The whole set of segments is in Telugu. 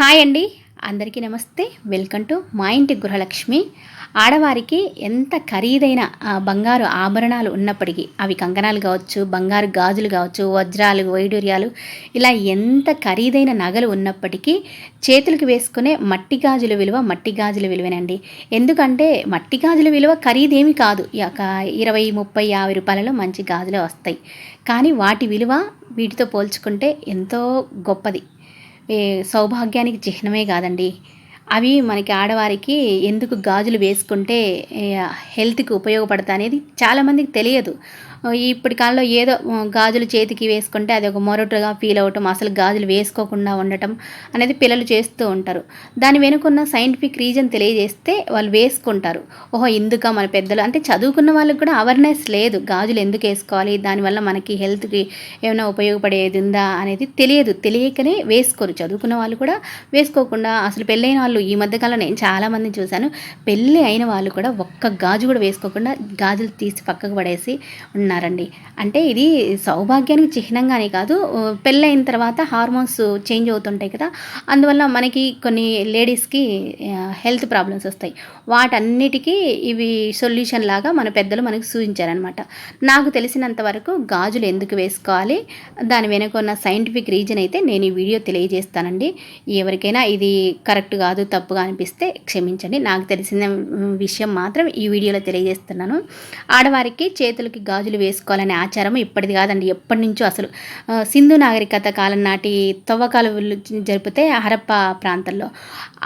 హాయ్ అండి. అందరికీ నమస్తే. వెల్కమ్ టు మా ఇంటి గృహలక్ష్మి. ఆడవారికి ఎంత ఖరీదైన బంగారు ఆభరణాలు ఉన్నప్పటికీ అవి కంకణాలు కావచ్చు బంగారు గాజులు కావచ్చు వజ్రాలు వైడూర్యాలు ఇలా ఎంత ఖరీదైన నగలు ఉన్నప్పటికీ చేతులకు వేసుకునే మట్టి గాజుల విలువ మట్టి గాజుల విలువేనండి. ఎందుకంటే మట్టి గాజుల విలువ ఖరీదేమి కాదు. ఒక ఇరవై ముప్పై యాభై రూపాయలలో మంచి గాజులే వస్తాయి. కానీ వాటి విలువ వీటితో పోల్చుకుంటే ఎంతో గొప్పది. సౌభాగ్యానికి చిహ్నమే కాదండి. అవి మనకి ఆడవారికి ఎందుకు గాజులు వేసుకుంటే హెల్త్కి ఉపయోగపడతా అనేది చాలామందికి తెలియదు. ఇప్పటి కాలంలో ఏదో గాజులు చేతికి వేసుకుంటే అది ఒక మొరటుగా ఫీల్ అవ్వటం అసలు గాజులు వేసుకోకుండా ఉండటం అనేది పిల్లలు చేస్తూ ఉంటారు. దాని వెనుకున్న సైంటిఫిక్ రీజన్ తెలియజేస్తే వాళ్ళు వేసుకుంటారు. ఓహో ఇందుక మన పెద్దలు? అంటే చదువుకున్న వాళ్ళకి కూడా అవేర్నెస్ లేదు. గాజులు ఎందుకు వేసుకోవాలి? దానివల్ల మనకి హెల్త్కి ఏమైనా ఉపయోగపడేది ఉందా అనేది తెలియదు. తెలియకనే వేసుకోరు. చదువుకున్న వాళ్ళు కూడా వేసుకోకుండా అసలు పెళ్ళైన వాళ్ళు ఈ మధ్యకాలంలో నేను చాలామంది చూశాను. పెళ్ళి అయిన వాళ్ళు కూడా ఒక్క గాజు కూడా వేసుకోకుండా గాజులు తీసి పక్కకు పడేసి ఉన్నారండి అంటే ఇది సౌభాగ్యానికి చిహ్నంగానే కాదు పెళ్ళైన తర్వాత హార్మోన్స్ చేంజ్ అవుతుంటాయి కదా. అందువల్ల మనకి కొన్ని లేడీస్కి హెల్త్ ప్రాబ్లమ్స్ వస్తాయి. వాటన్నిటికీ ఇవి సొల్యూషన్ లాగా మన పెద్దలు మనకు సూచించారనమాట నాకు తెలిసినంత వరకు గాజులు ఎందుకు వేసుకోవాలి దాని వెనుక ఉన్న సైంటిఫిక్ రీజన్ అయితే నేను ఈ వీడియో తెలియజేస్తానండి. ఎవరికైనా ఇది కరెక్ట్ కాదు తప్పుగా అనిపిస్తే క్షమించండి. నాకు తెలిసిన విషయం మాత్రం ఈ వీడియోలో తెలియజేస్తున్నాను. ఆడవారికి చేతులకి గాజులు వేసుకోవాలనే ఆచారం ఇప్పటిది కాదండి. ఎప్పటి నుంచో అసలు సింధు నాగరికత కాలం నాటి తవ్వకాలు జరిపితే హరప్ప ప్రాంతంలో.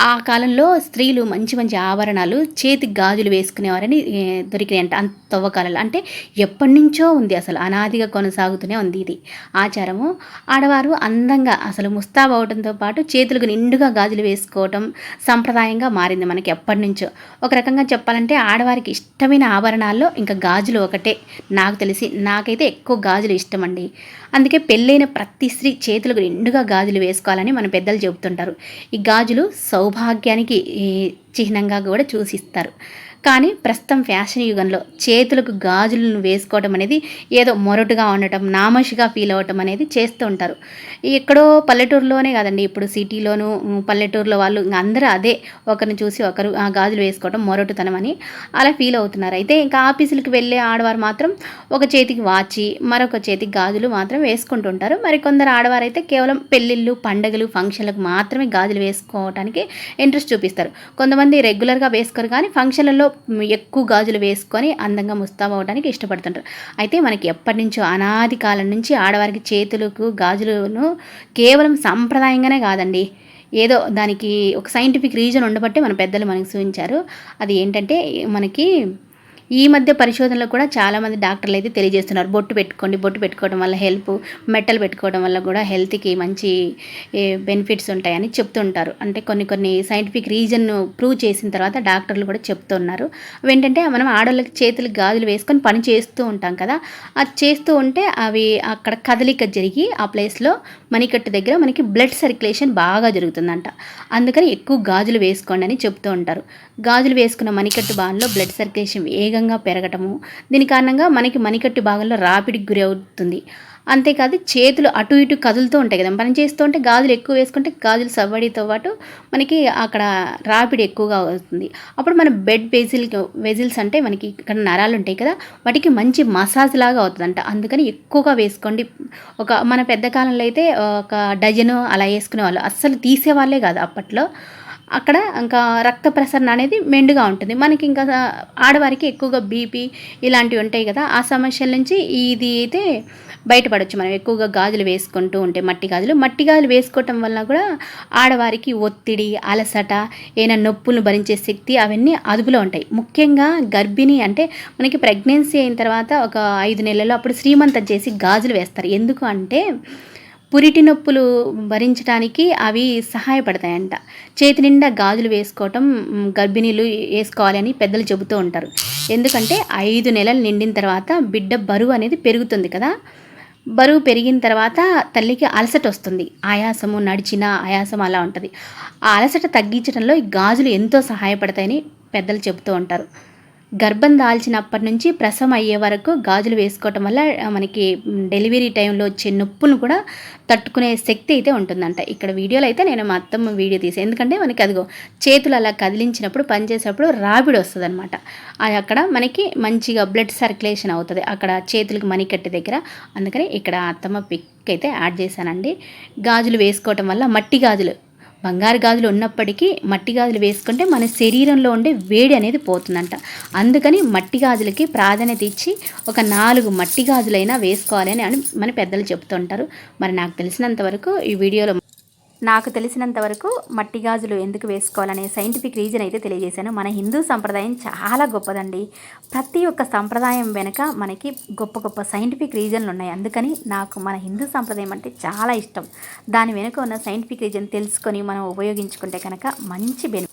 ఆ కాలంలో స్త్రీలు మంచి మంచి ఆభరణాలు చేతికి గాజులు వేసుకునేవారని దొరికినాయి దొరికినాయంట అంత తవ్వకాలలో. అంటే ఎప్పటి నుంచో ఉంది అసలు అనాదిగా కొనసాగుతూనే ఉంది ఇది ఆచారము. ఆడవారు అందంగా అసలు ముస్తాబు అవడంతో పాటు చేతులకు నిండుగా గాజులు వేసుకోవటం సంప్రదాయంగా మారింది మనకి ఎప్పటి నుంచో. ఒక రకంగా చెప్పాలంటే ఆడవారికి ఇష్టమైన ఆభరణాల్లో ఇంకా గాజులు ఒకటే. నాకు తెలిసి నాకైతే ఎక్కువ గాజులు ఇష్టం అండి అందుకే పెళ్ళైన ప్రతి స్త్రీ చేతులకు నిండుగా గాజులు వేసుకోవాలని మన పెద్దలు చెబుతుంటారు. ఈ గాజులు సౌభాగ్యానికి చిహ్నంగా కూడా చూసిస్తారు. కానీ ప్రస్తుతం ఫ్యాషన్ యుగంలో చేతులకు గాజులను వేసుకోవడం అనేది ఏదో మొరటుగా ఉండటం నామషిగా ఫీల్ అవ్వటం అనేది చేస్తూ ఉంటారు. ఎక్కడో పల్లెటూరులోనే కాదండి ఇప్పుడు సిటీలోను పల్లెటూరులో వాళ్ళు అందరూ అదే ఒకరిని చూసి ఒకరు ఆ గాజులు వేసుకోవడం మొరటుతనం అని అలా ఫీల్ అవుతున్నారు. అయితే ఇంకా ఆఫీసులకు వెళ్ళే ఆడవారు మాత్రం ఒక చేతికి వాచి మరొక చేతికి గాజులు మాత్రం వేసుకుంటుంటారు మరి కొందరు ఆడవారు అయితే కేవలం పెళ్ళిళ్ళు పండగలు ఫంక్షన్లకు మాత్రమే గాజులు వేసుకోవడానికి ఇంట్రెస్ట్ చూపిస్తారు. కొంతమంది రెగ్యులర్గా వేసుకోరు కానీ ఫంక్షన్లలో ఎక్కువ గాజులు వేసుకొని అందంగా ముస్తాబు అవడానికి ఇష్టపడుతుంటారు. అయితే మనకి ఎప్పటి నుంచో అనాది కాలం నుంచి ఆడవారికి చేతులకు గాజులను కేవలం సాంప్రదాయంగానే కాదండి. ఏదో దానికి ఒక సైంటిఫిక్ రీజన్ ఉండబట్టే మన పెద్దలు మనకి సూచించారు. అది ఏంటంటే మనకి ఈ మధ్య పరిశోధనలో కూడా చాలామంది డాక్టర్లు అయితే తెలియజేస్తున్నారు. బొట్టు పెట్టుకోండి బొట్టు పెట్టుకోవడం వల్ల హెల్ప్ మెట్టలు పెట్టుకోవడం వల్ల కూడా హెల్త్కి మంచి బెనిఫిట్స్ ఉంటాయని చెప్తుంటారు. అంటే కొన్ని కొన్ని సైంటిఫిక్ రీజన్ ప్రూవ్ చేసిన తర్వాత డాక్టర్లు కూడా చెప్తున్నారు. ఏంటంటే మనం ఆడవాళ్ళకి చేతులకు గాజులు వేసుకొని పని చేస్తూ ఉంటాం కదా. అది చేస్తూ ఉంటే అవి అక్కడ కదలిక జరిగి ఆ ప్లేస్లో మణికట్టు దగ్గర మనకి బ్లడ్ సర్క్యులేషన్ బాగా జరుగుతుందంట. అందుకని ఎక్కువ గాజులు వేసుకోండి అని చెప్తూ ఉంటారు. గాజులు వేసుకున్న మణికట్టు బాణలో బ్లడ్ సర్క్యులేషన్ వేగంగా పెరగటము. దీని కారణంగా మనకి మణికట్టు భాగంలో రాపిడికి గురి అవుతుంది. అంతేకాదు చేతులు అటు ఇటు కదులుతూ ఉంటాయి కదా. పని చేస్తూ ఉంటే గాజులు ఎక్కువ వేసుకుంటే గాజులు సవ్వడితో పాటు మనకి అక్కడ రాపిడి ఎక్కువగా అవుతుంది. అప్పుడు మన బెడ్ వెజిల్ వెజిల్స్ అంటే మనకి ఇక్కడ నరాలు ఉంటాయి కదా. వాటికి మంచి మసాజ్ లాగా అవుతుందంట. అందుకని ఎక్కువగా వేసుకోండి. ఒక మన పెద్ద కాలంలో అయితే ఒక డజను అలా వేసుకునే వాళ్ళు అస్సలు తీసేవాళ్ళే కాదు అప్పట్లో. అక్కడ ఇంకా రక్త ప్రసరణ అనేది మెండుగా ఉంటుంది. మనకి ఇంకా ఆడవారికి ఎక్కువగా బీపీ ఇలాంటివి ఉంటాయి కదా ఆ సమస్యల నుంచి ఇది అయితే బయటపడవచ్చు మనం ఎక్కువగా గాజులు వేసుకుంటూ ఉంటే మట్టి గాజులు. మట్టి గాజులు వేసుకోవటం వల్ల కూడా ఆడవారికి ఒత్తిడి అలసట ఏమైనా నొప్పులను భరించే శక్తి అవన్నీ అదుపులో ఉంటాయి. ముఖ్యంగా గర్భిణి అంటే మనకి ప్రెగ్నెన్సీ అయిన తర్వాత ఒక ఐదు నెలల్లో అప్పుడు శ్రీమంతం చేసి గాజులు వేస్తారు. ఎందుకు అంటే పురిటి నొప్పులు భరించడానికి అవి సహాయపడతాయంట. చేతి నిండా గాజులు వేసుకోవటం గర్భిణీలు వేసుకోవాలని పెద్దలు చెబుతూ ఉంటారు. ఎందుకంటే ఐదు నెలలు నిండిన తర్వాత బిడ్డ బరువు అనేది పెరుగుతుంది కదా. బరువు పెరిగిన తర్వాత తల్లికి అలసట వస్తుంది. ఆయాసము నడిచిన ఆయాసం అలా ఉంటుంది. ఆ అలసట తగ్గించడంలో ఈ గాజులు ఎంతో సహాయపడతాయని పెద్దలు చెబుతూ ఉంటారు. గర్భం దాల్చినప్పటి నుంచి ప్రసవం అయ్యే వరకు గాజులు వేసుకోవటం వల్ల మనకి డెలివరీ టైంలో వచ్చే నొప్పును కూడా తట్టుకునే శక్తి అయితే ఉంటుందంట. ఇక్కడ వీడియోలో అయితే నేను మా అత్తమ్మ వీడియో తీసాను ఎందుకంటే మనకి అదిగో చేతులు అలా కదిలించినప్పుడు పనిచేసేటప్పుడు రాబిడి వస్తుంది అనమాట అది అక్కడ మనకి మంచిగా బ్లడ్ సర్క్యులేషన్ అవుతుంది. అక్కడ చేతులకు మణికట్టు దగ్గర. అందుకని ఇక్కడ అత్తమ్మ పిక్ అయితే యాడ్ చేశానండి. గాజులు వేసుకోవటం వల్ల మట్టి గాజులు బంగారు గాజులు ఉన్నప్పటికీ మట్టి గాజులు వేసుకుంటే మన శరీరంలో ఉండే వేడి అనేది పోతుందంట. అందుకని మట్టి గాజులకి ప్రాధాన్యత ఇచ్చి ఒక నాలుగు మట్టి గాజులైనా వేసుకోవాలని అని మన పెద్దలు చెప్తుంటారు. మరి నాకు తెలిసినంత వరకు ఈ వీడియోలో నాకు తెలిసినంత వరకు మట్టి గాజులు ఎందుకు వేసుకోవాలనే సైంటిఫిక్ రీజన్ అయితే తెలియజేశాను. మన హిందూ సంప్రదాయం చాలా గొప్పదండి. ప్రతి ఒక్క సంప్రదాయం వెనుక మనకి గొప్ప గొప్ప సైంటిఫిక్ రీజన్లు ఉన్నాయి. అందుకని నాకు మన హిందూ సంప్రదాయం అంటే చాలా ఇష్టం. దాని వెనుక ఉన్న సైంటిఫిక్ రీజన్ తెలుసుకొని మనం ఉపయోగించుకుంటే కనుక మంచి బెనిఫిట్